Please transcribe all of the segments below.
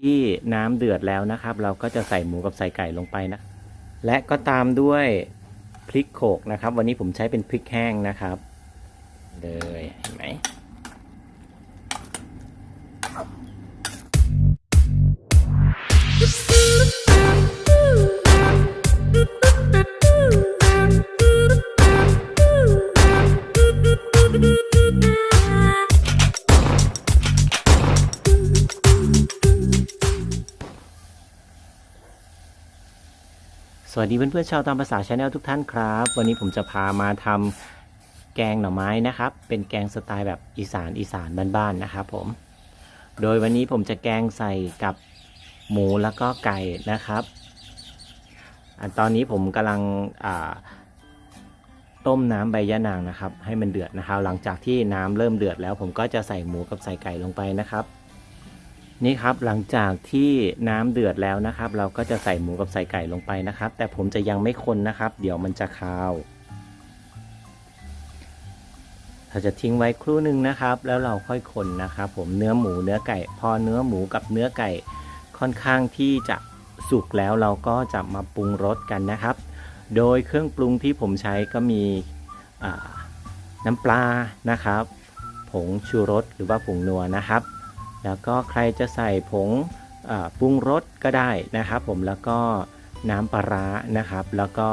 ที่น้ำเดือดแล้วนะครับ เราก็จะใส่หมูกับใส่ไก่ลงไปนะ และก็ตามด้วยพริกโขกนะครับ วันนี้ผมใช้เป็นพริกแห้งนะครับ เลยเห็นไหม สวัสดีเพื่อนๆชาวตามภาษาชาแนลทุกท่านครับ วันนี้ผมจะพามาทำแกงหน่อไม้นะครับ เป็นแกงสไตล์แบบอีสานอีสานบ้านๆนะครับผม โดยวันนี้ผมจะแกงใส่กับหมูแล้วก็ไก่นะครับอันตอนนี้ผมกำลังต้มน้ำใบยะนางนะครับ ให้มันเดือดนะครับ หลังจากที่น้ำเริ่มเดือดแล้ว ผมก็จะใส่หมูกับใส่ไก่ลงไปนะครับ นี่ครับหลังจากที่น้ำเดือดแล้วนะครับ เราก็จะใส่หมูกับใส่ไก่ลงไปนะครับ แต่ผมจะยังไม่คนนะครับ เดี๋ยวมันจะคาวเราจะทิ้งไว้ครู่หนึ่งนะครับ แล้วเราค่อยคนนะครับ ผมเนื้อหมูเนื้อไก่ พอเนื้อหมูกับเนื้อไก่ค่อนข้างที่จะสุกแล้วเราก็จะมาปรุงรสกันนะครับ โดยเครื่องปรุงที่ผมใช้ก็มีน้ำปลานะครับ ผงชูรสหรือว่าผงนัวนะครับ แล้วก็ใครจะใส่ผงปรุงรสก็ได้นะครับผมแล้วก็น้ำปลาร้านะครับ แล้วก็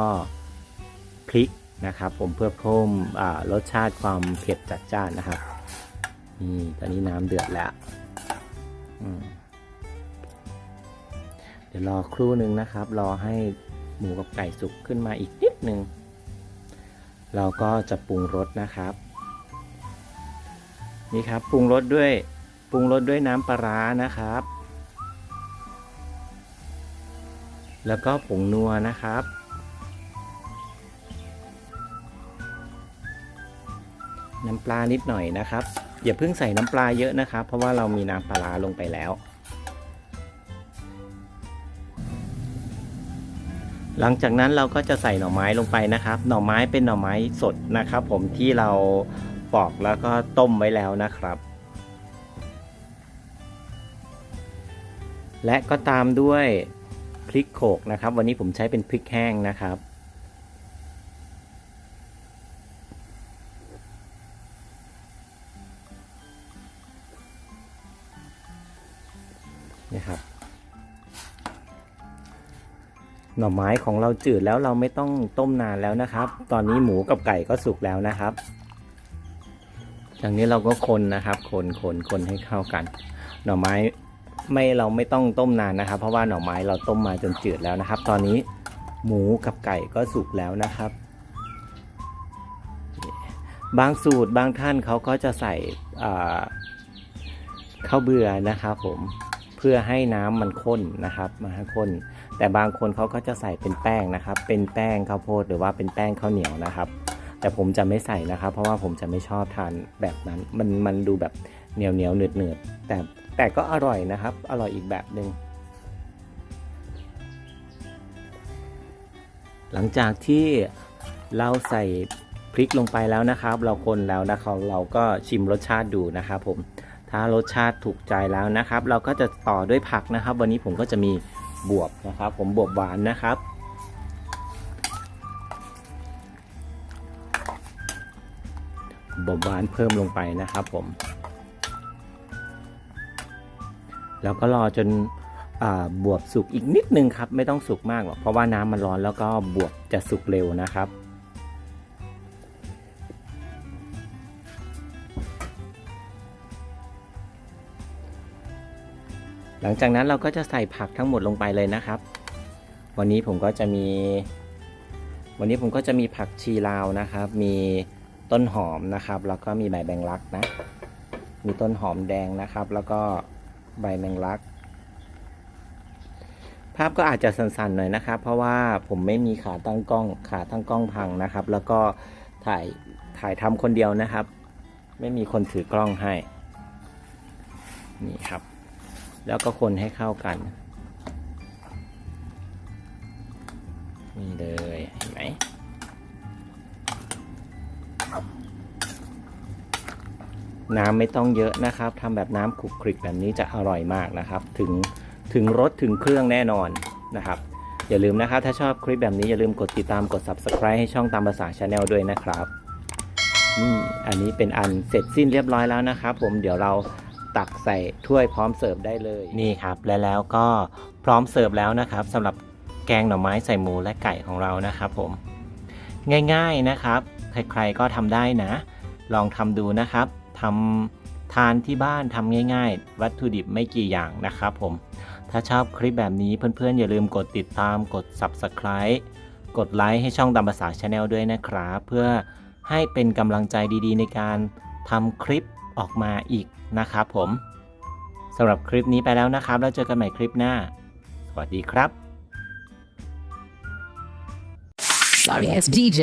พริกนะครับ ผมเพื่อเพิ่มรสชาติความเผ็ดจัดจ้านนะครับนี่ตอนนี้น้ำเดือดแล้วเดี๋ยวรอครู่หนึ่งนะครับ รอให้หมูกับไก่สุกขึ้นมาอีกนิดหนึ่งเราก็จะปรุงรสนะครับ นี่ครับปรุงรสด้วย ปรุงรสด้วยน้ำปลาร้านะครับ แล้วก็ผงนัวนะครับ น้ำปลานิดหน่อยนะครับ อย่าเพิ่งใส่น้ำปลาเยอะนะครับ เพราะว่าเรามีน้ำปลาร้าลงไปแล้วหลังจากนั้นเราก็จะใส่หน่อไม้ลงไปนะครับ หน่อไม้เป็นหน่อไม้สดนะครับ ผมที่เราปอกแล้วก็ต้มไว้แล้วนะครับ และก็ตามด้วยพริกโขกนะครับ วันนี้ผมใช้เป็นพริกแห้งนะครับ นี่ครับ หน่อไม้ของเราจืดแล้วเราไม่ต้องต้มนานแล้วนะครับ ตอนนี้หมูกับไก่ก็สุกแล้วนะครับจากนี้เราก็คนนะครับ คนคนคนให้เข้ากัน หน่อไม้ ไม่เราไม่ต้องต้มนานนะครับ เพราะว่าหน่อไม้เราต้มมาจนจืดแล้วนะครับ ตอนนี้หมูกับไก่ก็สุกแล้วนะครับ บางสูตรบางท่านเขาก็จะใส่ข้าวเบื่อนะครับผมเพื่อให้น้ำมันข้นนะครับมาให้ข้น แต่บางคนเขาก็จะใส่เป็นแป้งนะครับ เป็นแป้งข้าวโพดหรือว่าเป็นแป้งข้าวเหนียวนะครับ แต่ผมจะไม่ใส่นะครับ เพราะว่าผมจะไม่ชอบทานแบบนั้น มันมันดูแบบเหนียวเหนียวเนืดเนืดแต่ แต่ก็อร่อยนะครับ อร่อยอีกแบบหนึง่งหลังจากที่เราใส่พริกลงไปแล้วนะครับ เราคนแล้วนะครับเราก็ชิมรสชาติดูนะครับผมถ้ารสชาติถูกใจแล้วนะครับ เราก็จะต่อด้วยผักนะครับ วันนี้ผมก็จะมีบวบนะครับ ผมบวบหวานนะครับบวบหวานเพิ่มลงไปนะครับผม แล้วก็รอจนอบวบสุกอีกนิดนึงครับ ไม่ต้องสุกมากหรอกเพราะว่าน้ำมันร้อนแล้วก็บวบจะสุกเร็วนะครับหลังจากนั้นเราก็จะใส่ผักทั้งหมดลงไปเลยนะครับ วันนี้ผมก็จะมี วันนี้ผมก็จะมีผักชีลาวนะครับ มีต้นหอมนะครับ แล้วก็มีใบแบงลักนะ มีต้นหอมแดงนะครับ แล้วก็ ใบแมงลัก ภาพก็อาจจะสั่นๆหน่อยนะครับ เพราะว่าผมไม่มีขาตั้งกล้องขาตั้งกล้องพังนะครับ แล้วก็ถ่ายถ่ายทำคนเดียวนะครับ ไม่มีคนถือกล้องให้ นี่ครับ แล้วก็คนให้เข้ากันนี่เลยเห็นไหม น้ำไม่ต้องเยอะนะครับทำแบบน้ำขลุกคลิกแบบนี้จะอร่อยมากนะครับ ถึงถึงรถถึงเครื่องแน่นอนนะครับ อย่าลืมนะครับ ถ้าชอบคลิปแบบนี้อย่าลืมกดติดตามกด subscribe ให้ช่องตามภาษาชาแนลด้วยนะครับนี่อันนี้เป็นอันเสร็จสิ้นเรียบร้อยแล้วนะครับ ผมเดี๋ยวเราตักใส่ถ้วยพร้อมเสิร์ฟได้เลยนี่ครับและแล้วก็พร้อมเสิร์ฟแล้วนะครับสำหรับแกงหน่อไม้ใส่หมูและไก่ของเรานะครับ ผม ง่าย ๆนะครับ ใครๆก็ทำได้นะ ลองทำดูนะครับ ทำทานที่บ้านทำง่าย ๆ วัตถุดิบไม่กี่อย่างนะครับผม ถ้าชอบคลิปแบบนี้เพื่อนๆ อย่าลืมกดติดตามกด Subscribe กดไลค์ให้ช่องตามภาษาชาแนลด้วยนะครับ เพื่อให้เป็นกำลังใจดีๆ ในการทำคลิปออกมาอีกนะครับผมสำหรับคลิปนี้ไปแล้วนะครับ แล้วเจอกันใหม่คลิปหน้า สวัสดีครับ Sorry as DJ.